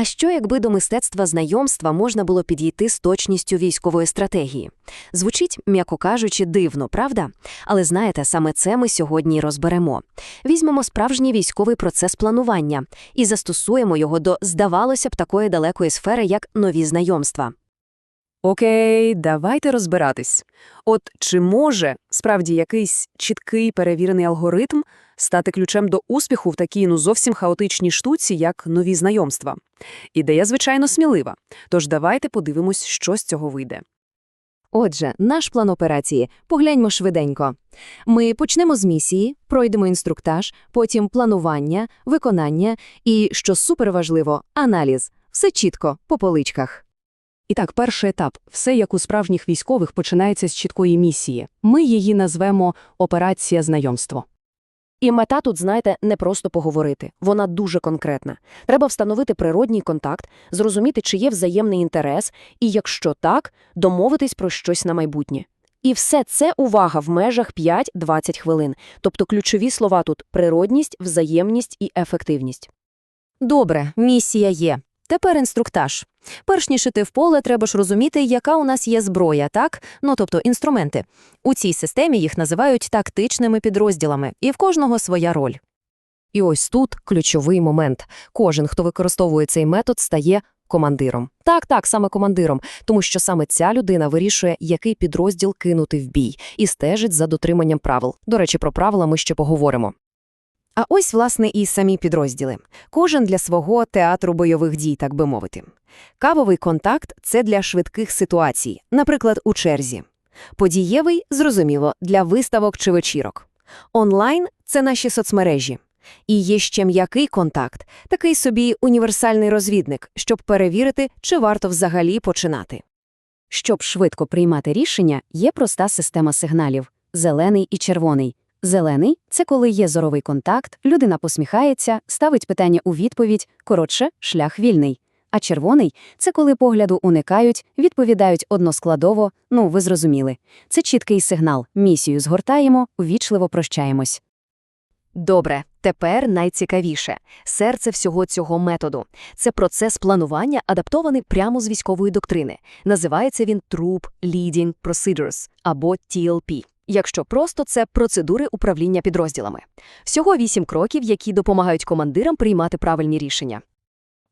А що, якби до мистецтва знайомства можна було підійти з точністю військової стратегії? Звучить, м'яко кажучи, дивно, правда? Але знаєте, саме це ми сьогодні й розберемо. Візьмемо справжній військовий процес планування і застосуємо його до, здавалося б, такої далекої сфери, як нові знайомства. Окей, давайте розбиратись. От чи може справді якийсь чіткий перевірений алгоритм стати ключем до успіху в такій ну зовсім хаотичній штуці, як нові знайомства? Ідея, звичайно, смілива. Тож давайте подивимось, що з цього вийде. Отже, наш план операції. Погляньмо швиденько. Ми почнемо з місії, пройдемо інструктаж, потім планування, виконання і, що суперважливо, аналіз. Все чітко, по поличках. І так, перший етап – все як у справжніх військових починається з чіткої місії. Ми її назвемо «Операція знайомство». І мета тут, знаєте, не просто поговорити. Вона дуже конкретна. Треба встановити природній контакт, зрозуміти, чи є взаємний інтерес, і якщо так, домовитись про щось на майбутнє. І все це увага в межах 5-20 хвилин. Тобто ключові слова тут – природність, взаємність і ефективність. Добре, місія є. Тепер інструктаж. Перш ніж іти в поле, треба ж розуміти, яка у нас є зброя, так? Ну, тобто інструменти. У цій системі їх називають тактичними підрозділами, і в кожного своя роль. І ось тут ключовий момент. Кожен, хто використовує цей метод, стає командиром. Так, так, саме командиром, тому що саме ця людина вирішує, який підрозділ кинути в бій, і стежить за дотриманням правил. До речі, про правила ми ще поговоримо. А ось, власне, і самі підрозділи. Кожен для свого театру бойових дій, так би мовити. Кавовий контакт це для швидких ситуацій, наприклад, у черзі. Подієвий, зрозуміло, для виставок чи вечірок. Онлайн це наші соцмережі. І є ще м'який контакт, такий собі універсальний розвідник, щоб перевірити, чи варто взагалі починати. Щоб швидко приймати рішення, є проста система сигналів – зелений і червоний. Зелений це коли є зоровий контакт, людина посміхається, ставить питання у відповідь, коротше, шлях вільний. А червоний це коли погляду уникають, відповідають односкладово, ну, ви зрозуміли. Це чіткий сигнал. Місію згортаємо, увічливо прощаємось. Добре, тепер найцікавіше – серце всього цього методу. Це процес планування, адаптований прямо з військової доктрини. Називається він Troop Leading Procedures або TLP. Якщо просто це процедури управління підрозділами. Всього вісім кроків, які допомагають командирам приймати правильні рішення.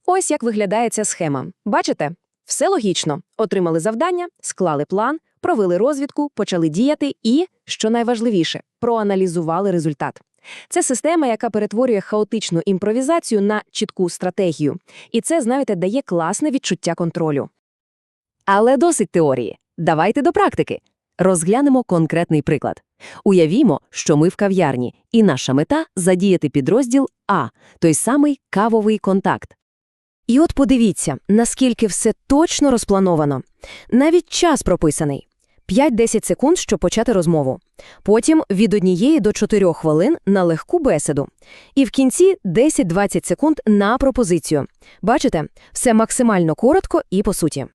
Ось як виглядає ця схема. Бачите? Все логічно. Отримали завдання, склали план, провели розвідку, почали діяти і, що найважливіше, проаналізували результат. Це система, яка перетворює хаотичну імпровізацію на чітку стратегію. І це, знаєте, дає класне відчуття контролю. Але досить теорії. Давайте до практики. Розглянемо конкретний приклад. Уявімо, що ми в кав'ярні, і наша мета – задіяти підрозділ А, той самий кавовий контакт. І от подивіться, наскільки все точно розплановано. Навіть час прописаний. 5-10 секунд, щоб почати розмову. Потім від однієї до 4 хвилин на легку бесіду. І в кінці 10-20 секунд на пропозицію. Бачите, все максимально коротко і по суті.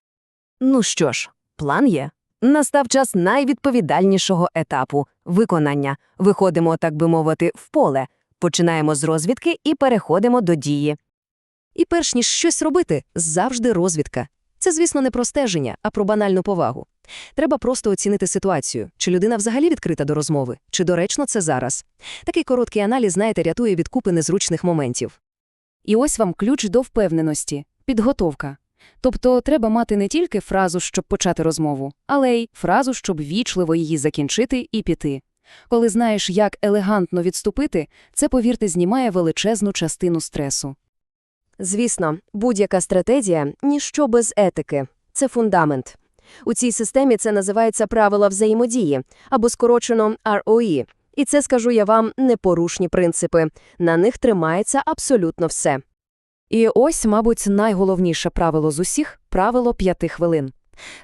Ну що ж, план є. Настав час найвідповідальнішого етапу – виконання. Виходимо, так би мовити, в поле. Починаємо з розвідки і переходимо до дії. І перш ніж щось робити, завжди розвідка. Це, звісно, не про стеження, а про банальну повагу. Треба просто оцінити ситуацію, чи людина взагалі відкрита до розмови, чи доречно це зараз. Такий короткий аналіз, знаєте, рятує від купи незручних моментів. І ось вам ключ до впевненості – підготовка. Тобто треба мати не тільки фразу, щоб почати розмову, але й фразу, щоб вічливо її закінчити і піти. Коли знаєш, як елегантно відступити, це, повірте, знімає величезну частину стресу. Звісно, будь-яка стратегія – ніщо без етики. Це фундамент. У цій системі це називається правила взаємодії, або скорочено ROE. І це, скажу я вам, непорушні принципи. На них тримається абсолютно все. І ось, мабуть, найголовніше правило з усіх – правило п'яти хвилин.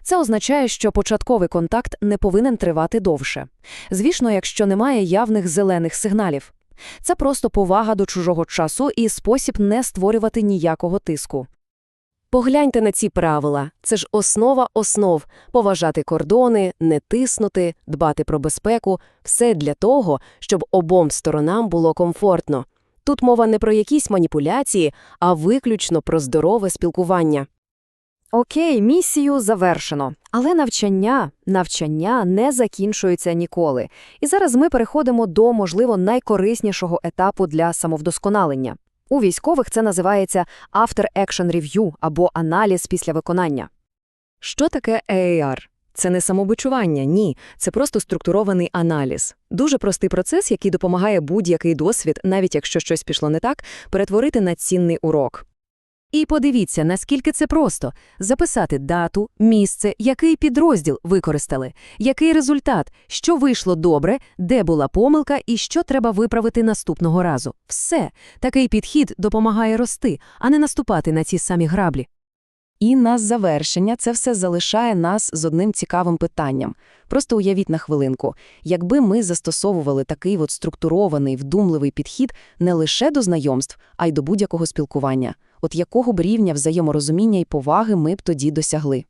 Це означає, що початковий контакт не повинен тривати довше. Звісно, якщо немає явних зелених сигналів. Це просто повага до чужого часу і спосіб не створювати ніякого тиску. Погляньте на ці правила. Це ж основа основ – поважати кордони, не тиснути, дбати про безпеку – все для того, щоб обом сторонам було комфортно. Тут мова не про якісь маніпуляції, а виключно про здорове спілкування. Окей, місію завершено. Але навчання, навчання не закінчується ніколи. І зараз ми переходимо до, можливо, найкориснішого етапу для самовдосконалення. У військових це називається After Action Review або аналіз після виконання. Що таке AAR? Це не самобичування, ні. Це просто структурований аналіз. Дуже простий процес, який допомагає будь-який досвід, навіть якщо щось пішло не так, перетворити на цінний урок. І подивіться, наскільки це просто – записати дату, місце, який підрозділ використали, який результат, що вийшло добре, де була помилка і що треба виправити наступного разу. Все. Такий підхід допомагає рости, а не наступати на ці самі граблі. І на завершення це все залишає нас з одним цікавим питанням. Просто уявіть на хвилинку, якби ми застосовували такий от структурований, вдумливий підхід не лише до знайомств, а й до будь-якого спілкування. От якого б рівня взаєморозуміння і поваги ми б тоді досягли?